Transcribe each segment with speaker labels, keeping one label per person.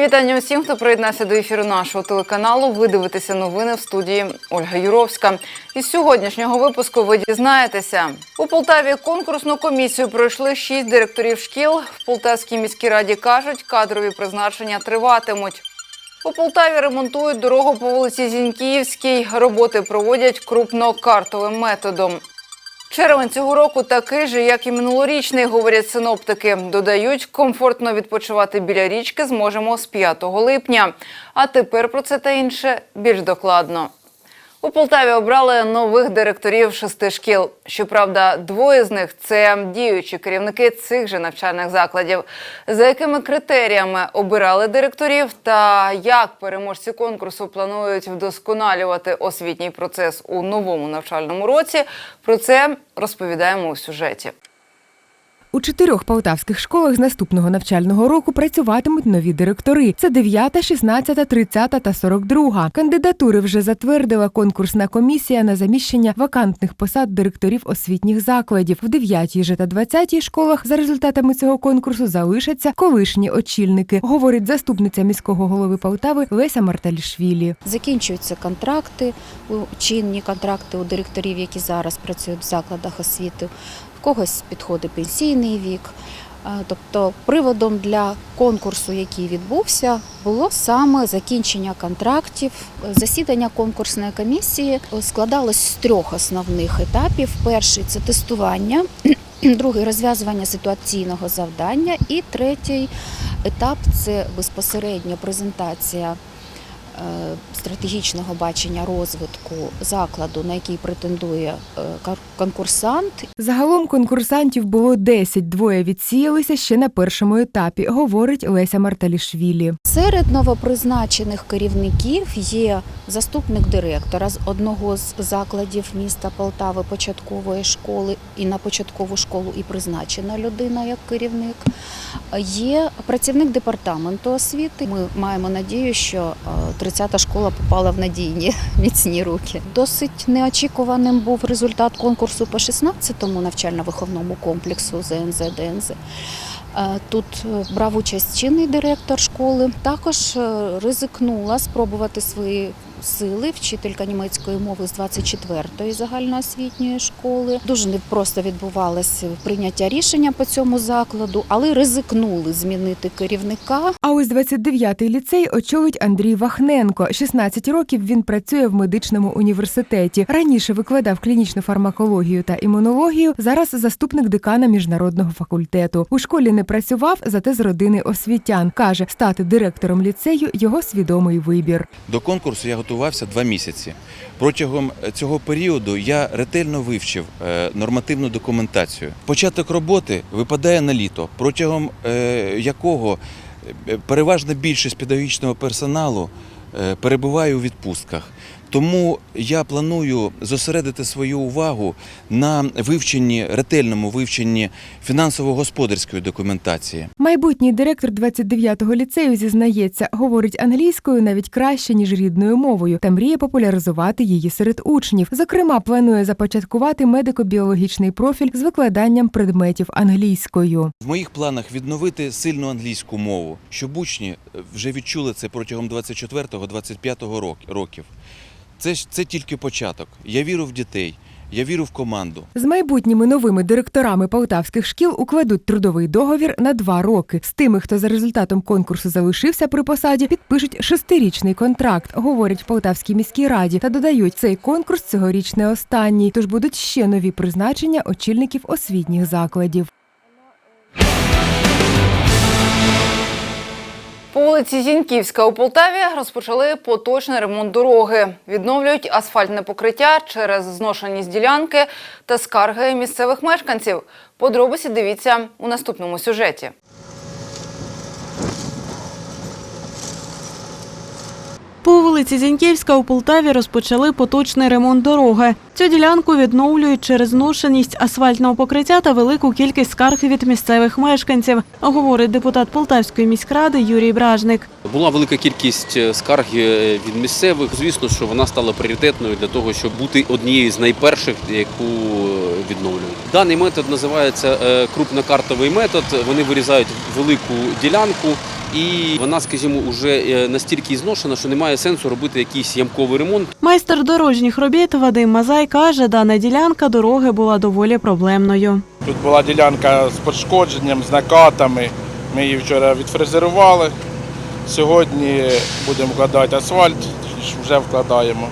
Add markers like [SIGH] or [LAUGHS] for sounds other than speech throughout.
Speaker 1: Вітання усім, хто приєднався до ефіру нашого телеканалу. Ви дивитеся новини в студії Ольга Юровська. Із сьогоднішнього випуску ви дізнаєтеся. У Полтаві конкурсну комісію пройшли шість директорів шкіл. В Полтавській міській раді кажуть, кадрові призначення триватимуть. У Полтаві ремонтують дорогу по вулиці Зіньківській. Роботи проводять крупнокартовим методом. Червень цього року такий же, як і минулорічний, говорять синоптики. Додають, комфортно відпочивати біля річки зможемо з 5 липня. А тепер про це та інше більш докладно. У Полтаві обрали нових директорів шести шкіл. Щоправда, двоє з них це діючі керівники цих же навчальних закладів. За якими критеріями обирали директорів та як переможці конкурсу планують вдосконалювати освітній процес у новому навчальному році, про це розповідаємо у сюжеті.
Speaker 2: У чотирьох полтавських школах з наступного навчального року працюватимуть нові директори. Це 9, 16, 30 та 42. Кандидатури вже затвердила конкурсна комісія на заміщення вакантних посад директорів освітніх закладів. В 9 же та 20 школах за результатами цього конкурсу залишаться колишні очільники, говорить заступниця міського голови Полтави Леся Марталішвілі.
Speaker 3: Закінчуються контракти, чинні контракти у директорів, які зараз працюють в закладах освіти. Когось підходить пенсійний вік. Тобто приводом для конкурсу, який відбувся, було саме закінчення контрактів. Засідання конкурсної комісії складалось з трьох основних етапів. Перший це тестування, [CLEARS THROAT] другий розв'язування ситуаційного завдання, і третій етап це безпосередньо презентація е, стратегічного бачення розвитку закладу, на який претендує е, конкурсант,
Speaker 2: Загалом конкурсантів було 10, двоє відсіялися ще на першому етапі, говорить Леся Марталішвілі.
Speaker 3: Серед новопризначених керівників є заступник директора з одного з закладів міста Полтави початкової школи, і на початкову школу і призначена людина як керівник. Є працівник департаменту освіти. Ми маємо надію, що е, 30-та школа попала в надійні [LAUGHS] міцні руки. Досить неочікуваним був результат конкурсу по 16-му навчально-виховному комплексу ЗНЗ ДНЗ. Е, Тут е, брав участь чинний директор школи. Також е, ризикнула спробувати свої сили вчителька німецької мови з 24-ї загальноосвітньої школи. Дуже непросто відбувалося прийняття рішення по цьому закладу, але ризикнули змінити керівника.
Speaker 2: А ось 29-й ліцей очолить Андрій Вахненко. 16 років він працює в медичному університеті. Раніше викладав клінічну фармакологію та імунологію. Зараз заступник декана міжнародного факультету. У школі не працював, зате з родини освітян. каже, стати директором ліцею його свідомий вибір.
Speaker 4: До конкурсу я готувався два місяці. Протягом цього періоду я ретельно вивчив е, нормативну документацію. Початок роботи випадає на літо, протягом е, якого е, переважна більшість педагогічного персоналу е, перебуває у відпустках. Тому я планую зосередити свою увагу на вивченні, ретельному вивченні фінансово-господарської документації.
Speaker 2: Майбутній директор 29-го ліцею зізнається, говорить англійською навіть краще ніж рідною мовою та мріє популяризувати її серед учнів. Зокрема, планує започаткувати медико-біологічний профіль з викладанням предметів англійською.
Speaker 4: В моїх планах відновити сильну англійську мову, щоб учні вже відчули це протягом 24-25 рок- років. Це ж це тільки початок. Я вірю в дітей, я вірю в команду.
Speaker 2: З майбутніми новими директорами полтавських шкіл укладуть трудовий договір на два роки. З тими, хто за результатом конкурсу залишився при посаді, підпишуть шестирічний контракт, говорять в Полтавській міській раді. Та додають, цей конкурс цьогоріч не останній, тож будуть ще нові призначення очільників освітніх закладів.
Speaker 1: По вулиці Зіньківська у Полтаві розпочали поточний ремонт дороги. Відновлюють асфальтне покриття через зношеність ділянки та скарги місцевих мешканців. Подробиці дивіться у наступному сюжеті.
Speaker 5: По вулиці Зіньківська у Полтаві розпочали поточний ремонт дороги. Цю ділянку відновлюють через зношеність асфальтного покриття та велику кількість скарг від місцевих мешканців, говорить депутат Полтавської міськради Юрій Бражник.
Speaker 6: Була велика кількість е, скарг е, від місцевих. Звісно, що вона стала пріоритетною для того, щоб бути однією з найперших, яку відновлюють. Даний метод називається е, крупнокартовий метод. Вони вирізають велику ділянку. І вона, скажімо, вже настільки зношена, що немає сенсу робити якийсь ямковий ремонт.
Speaker 5: Майстер дорожніх робіт Вадим Мазай каже, дана ділянка дороги була доволі проблемною.
Speaker 7: Тут була ділянка з пошкодженням, з накатами. Ми її вчора відфрезерували. Сьогодні будемо вкладати асфальт, вже вкладаємо.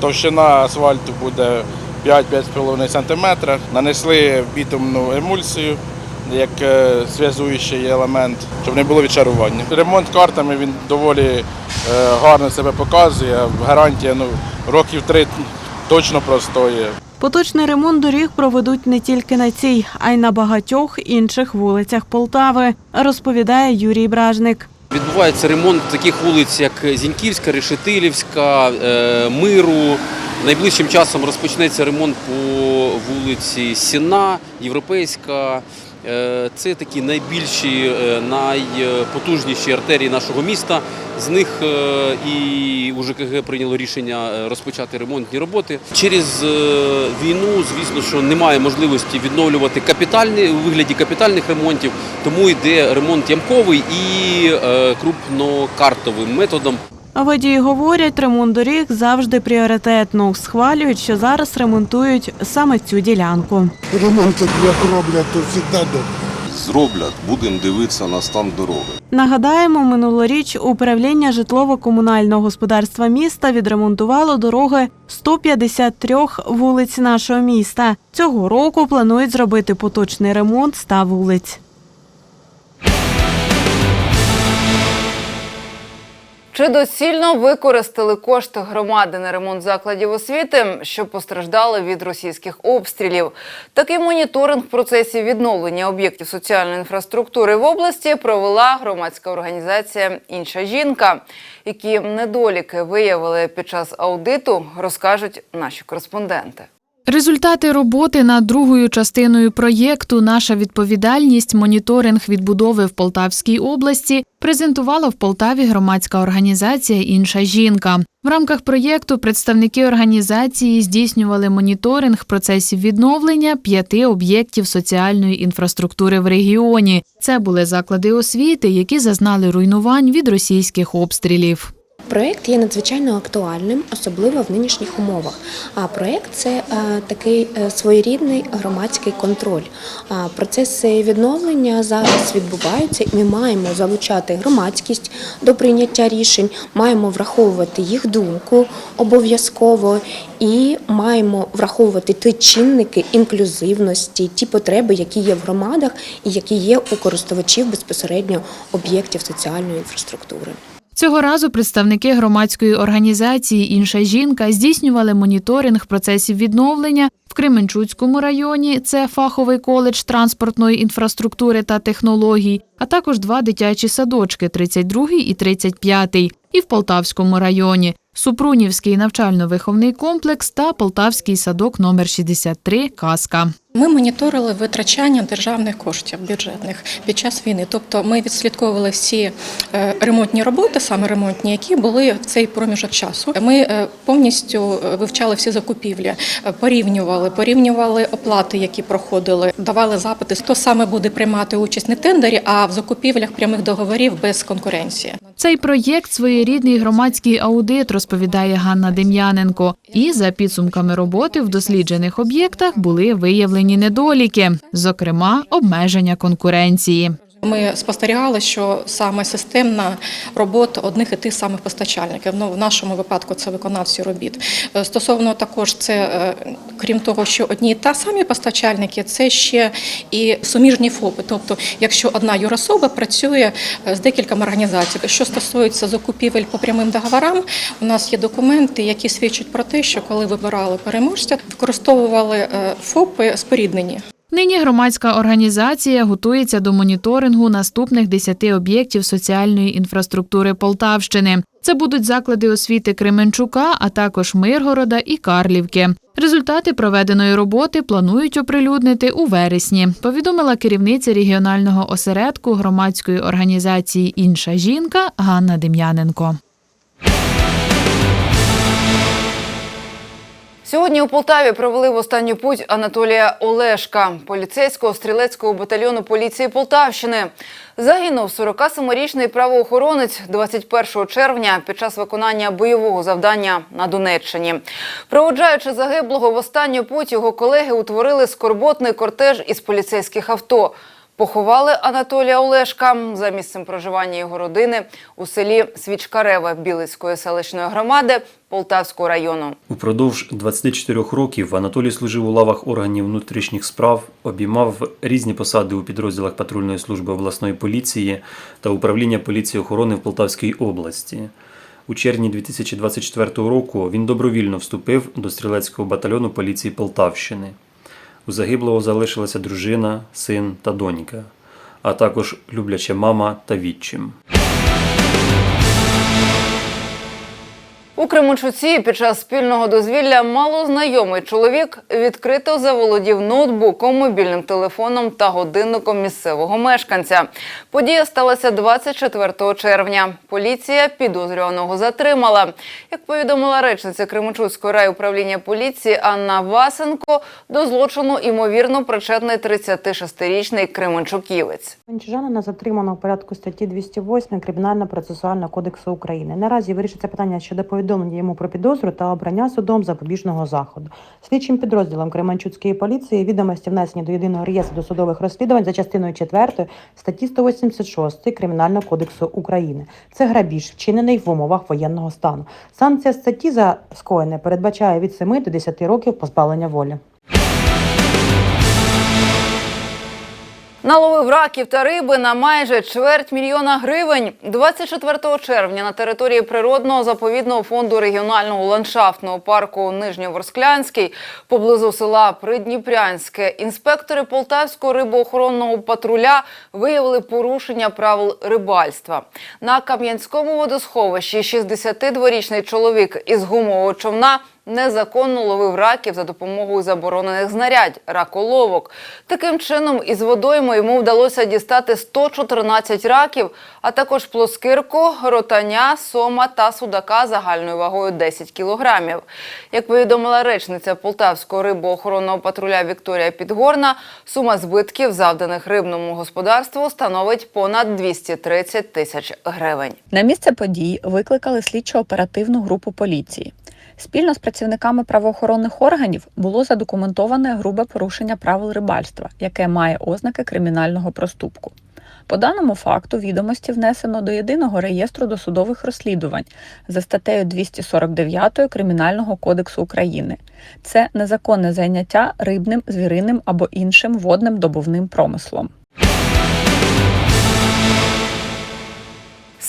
Speaker 7: Товщина асфальту буде 5-5,5 см. Нанесли бітумну емульсію як е, зв'язуючий елемент, щоб не було відчарування. Ремонт картами він доволі е, гарно себе показує. Гарантія ну, років три точно простоє.
Speaker 5: Поточний ремонт доріг проведуть не тільки на цій, а й на багатьох інших вулицях Полтави, розповідає Юрій Бражник.
Speaker 6: Відбувається ремонт таких вулиць, як Зіньківська, Решетилівська, е, Миру. Найближчим часом розпочнеться ремонт по вулиці Сіна, Європейська. Е, Це такі найбільші, е, найпотужніші артерії нашого міста. З них е, і УЖКГ прийняло рішення розпочати ремонтні роботи. Через війну, звісно, що немає можливості відновлювати капітальні у вигляді капітальних ремонтів, тому йде ремонт ямковий і крупнокартовим методом.
Speaker 5: А водії говорять, ремонт доріг завжди пріоритетно. Схвалюють, що зараз ремонтують саме цю ділянку.
Speaker 8: Ремонт як роблять, то завжди добре.
Speaker 9: зроблять, будемо дивитися на стан дороги.
Speaker 5: Нагадаємо, минулоріч управління житлово-комунального господарства міста відремонтувало дороги 153 вулиць нашого міста. Цього року планують зробити поточний ремонт 100 вулиць.
Speaker 1: Чи доцільно використали кошти громади на ремонт закладів освіти, що постраждали від російських обстрілів? Такий моніторинг в процесі відновлення об'єктів соціальної інфраструктури в області провела громадська організація Інша жінка. Які недоліки виявили під час аудиту, розкажуть наші кореспонденти.
Speaker 10: Результати роботи над другою частиною проєкту Наша відповідальність моніторинг відбудови в Полтавській області презентувала в Полтаві громадська організація Інша жінка. В рамках проєкту представники організації здійснювали моніторинг процесів відновлення п'яти об'єктів соціальної інфраструктури в регіоні. Це були заклади освіти, які зазнали руйнувань від російських обстрілів.
Speaker 11: Проект є надзвичайно актуальним, особливо в нинішніх умовах. А проект це е, такий е, своєрідний громадський контроль. Процеси відновлення зараз відбуваються, ми маємо залучати громадськість до прийняття рішень, маємо враховувати їх думку обов'язково і маємо враховувати ті чинники інклюзивності, ті потреби, які є в громадах і які є у користувачів безпосередньо об'єктів соціальної інфраструктури.
Speaker 10: Цього разу представники громадської організації Інша жінка здійснювали моніторинг процесів відновлення в Кременчуцькому районі. Це фаховий коледж транспортної інфраструктури та технологій, а також два дитячі садочки 32 і 35, і в Полтавському районі. Супрунівський навчально-виховний комплекс та Полтавський садок номер 63 Казка.
Speaker 12: Ми моніторили витрачання державних коштів бюджетних під час війни. Тобто ми відслідковували всі е, ремонтні роботи, саме ремонтні, які були в цей проміжок часу. Ми е, повністю е, вивчали всі закупівлі, порівнювали, порівнювали оплати, які проходили, давали запити, хто саме буде приймати участь не в тендері, а в закупівлях прямих договорів без конкуренції.
Speaker 10: Цей проєкт своєрідний громадський аудит, розповідає Ганна Дем'яненко. І за підсумками роботи в досліджених об'єктах були виявлені недоліки, зокрема, обмеження конкуренції.
Speaker 12: Ми спостерігали, що саме системна робота одних і тих самих постачальників. Ну, в нашому випадку це виконавці робіт. Е, Стосовно також це, е, крім того, що одні і та самі постачальники, це ще і суміжні ФОПи. Тобто, якщо одна юрособа працює е, з декількома організаціями. Що стосується закупівель по прямим договорам, у нас є документи, які свідчать про те, що коли вибирали переможця, використовували ФОПи споріднені.
Speaker 10: Нині громадська організація готується до моніторингу наступних 10 об'єктів соціальної інфраструктури Полтавщини. Це будуть заклади освіти Кременчука, а також Миргорода і Карлівки. Результати проведеної роботи планують оприлюднити у вересні. Повідомила керівниця регіонального осередку громадської організації Інша жінка Ганна Дем'яненко.
Speaker 1: Сьогодні у Полтаві провели в останню путь Анатолія Олешка, поліцейського стрілецького батальйону поліції Полтавщини. Загинув 47-річний правоохоронець 21 червня під час виконання бойового завдання на Донеччині. Проводжаючи загиблого в останню путь, його колеги утворили скорботний кортеж із поліцейських авто. Поховали Анатолія Олешка за місцем проживання його родини у селі Свічкареве Білицької селищної громади Полтавського району.
Speaker 13: Упродовж 24 років Анатолій служив у лавах органів внутрішніх справ, обіймав різні посади у підрозділах патрульної служби обласної поліції та управління поліції охорони в Полтавській області. У червні 2024 року він добровільно вступив до стрілецького батальйону поліції Полтавщини. У загиблого залишилася дружина, син та донька, а також любляча мама та відчим.
Speaker 1: У Кременчуці під час спільного дозвілля малознайомий чоловік відкрито заволодів ноутбуком, мобільним телефоном та годинником місцевого мешканця. Подія сталася 24 червня. Поліція підозрюваного затримала. Як повідомила речниця Кременчуцького райуправління поліції Анна Васенко, до злочину ймовірно причетний 36-річний Кременчуківець.
Speaker 14: Менчужанина затримано у порядку статті 208 Кримінально-процесуального кодексу України. Наразі вирішиться питання щодо повідомлення йому про підозру та обрання судом запобіжного заходу. Слідчим підрозділом Кременчуцької поліції відомості внесені до єдиного реєстру досудових розслідувань за частиною 4 статті 186 Кримінального кодексу України. Це грабіж, вчинений в умовах воєнного стану. Санкція статті за скоєне передбачає від 7 до 10 років позбавлення волі.
Speaker 1: Наловив раків та риби на майже чверть мільйона гривень. 24 червня на території природного заповідного фонду регіонального ландшафтного парку Нижньоворсклянський поблизу села Придніпрянське інспектори Полтавського рибоохоронного патруля виявили порушення правил рибальства. На Кам'янському водосховищі 62-річний чоловік із гумового човна незаконно ловив раків за допомогою заборонених знарядь раколовок. Таким чином, із водойми йому вдалося дістати 114 раків, а також плоскирку, ротаня, сома та судака загальною вагою 10 кілограмів. Як повідомила речниця Полтавського рибоохоронного патруля Вікторія Підгорна, сума збитків, завданих рибному господарству, становить понад 230 тисяч гривень.
Speaker 15: На місце подій викликали слідчо-оперативну групу поліції. Спільно з працівниками правоохоронних органів було задокументоване грубе порушення правил рибальства, яке має ознаки кримінального проступку. По даному факту відомості внесено до єдиного реєстру досудових розслідувань за статтею 249 Кримінального кодексу України. Це незаконне зайняття рибним, звіриним або іншим водним добувним промислом.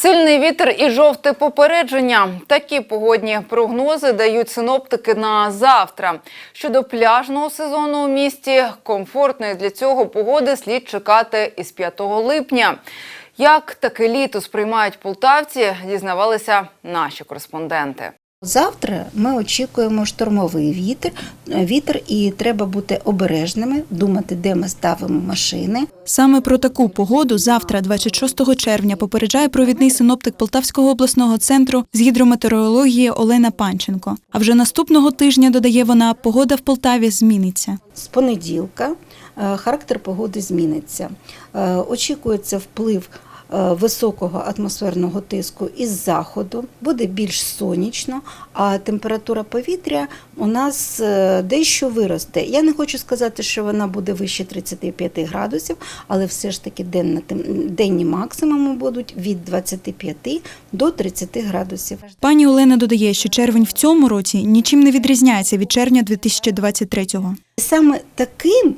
Speaker 1: Сильний вітер і жовте попередження. Такі погодні прогнози дають синоптики на завтра. Щодо пляжного сезону у місті, комфортної для цього погоди слід чекати із 5 липня. Як таке літо сприймають полтавці, дізнавалися наші кореспонденти.
Speaker 16: Завтра ми очікуємо штормовий вітер, вітер, і треба бути обережними, думати, де ми ставимо машини.
Speaker 17: Саме про таку погоду завтра, 26 червня, попереджає провідний синоптик Полтавського обласного центру з гідрометеорології Олена Панченко. А вже наступного тижня додає вона, погода в Полтаві зміниться.
Speaker 16: З понеділка е, характер погоди зміниться. Е, Очікується вплив високого атмосферного тиску із заходу, буде більш сонячно, а температура повітря у нас е, дещо виросте. Я не хочу сказати, що вона буде вище 35 градусів, але все ж таки денні максимуми будуть від 25 до 30 градусів.
Speaker 17: Пані Олена додає, що червень в цьому році нічим не відрізняється від червня 2023-го.
Speaker 16: Саме таким е,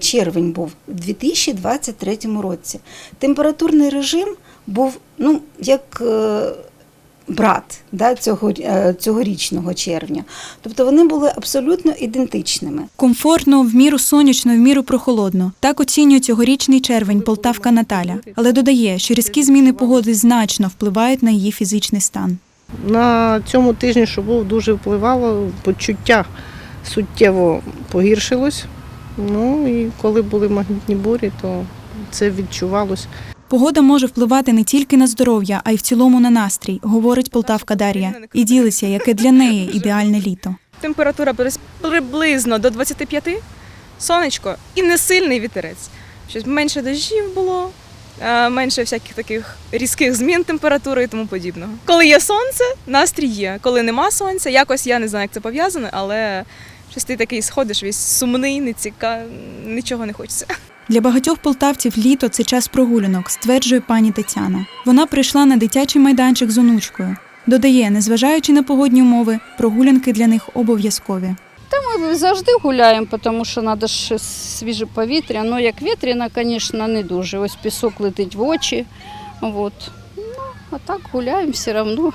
Speaker 16: червень був у 2023 році. Температурний режим був ну, як е, брат да, цього, е, цьогорічного червня. Тобто вони були абсолютно ідентичними.
Speaker 17: Комфортно, в міру сонячно, в міру прохолодно. Так оцінює цьогорічний червень Полтавка Наталя. Але додає, що різкі зміни погоди значно впливають на її фізичний стан.
Speaker 18: На цьому тижні, що був, дуже впливало, почуття суттєво погіршилось. Ну і коли були магнітні бурі, то це відчувалось.
Speaker 17: Погода може впливати не тільки на здоров'я, а й в цілому на настрій, говорить Полтавка Дар'я, і ділиться, яке для неї ідеальне літо.
Speaker 19: температура прис- приблизно до 25, сонечко і не сильний вітерець. Щоб менше дощів було, е, менше всяких таких різких змін температури і тому подібного. Коли є сонце, настрій є. Коли нема сонця, якось я не знаю, як це пов'язане, але щось ти такий сходиш весь сумний, нецікавий, нічого не хочеться.
Speaker 17: Для багатьох полтавців літо це час прогулянок, стверджує пані Тетяна. Вона прийшла на дитячий майданчик з онучкою. Додає, незважаючи на погодні умови, прогулянки для них обов'язкові.
Speaker 20: Та ми завжди гуляємо, тому що треба ж свіже повітря. Ну, як вітряно, звісно, не дуже. Ось пісок летить в очі. От. Ну, а так гуляємо все одно.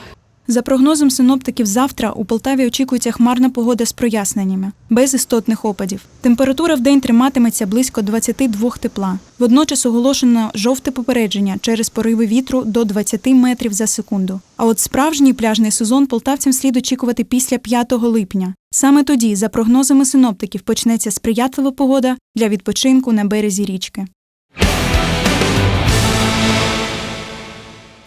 Speaker 17: За прогнозом синоптиків, завтра у Полтаві очікується хмарна погода з проясненнями, без істотних опадів. Температура в день триматиметься близько 22 тепла. Водночас оголошено жовте попередження через пориви вітру до 20 метрів за секунду. А от справжній пляжний сезон полтавцям слід очікувати після 5 липня. Саме тоді, за прогнозами синоптиків, почнеться сприятлива погода для відпочинку на березі річки.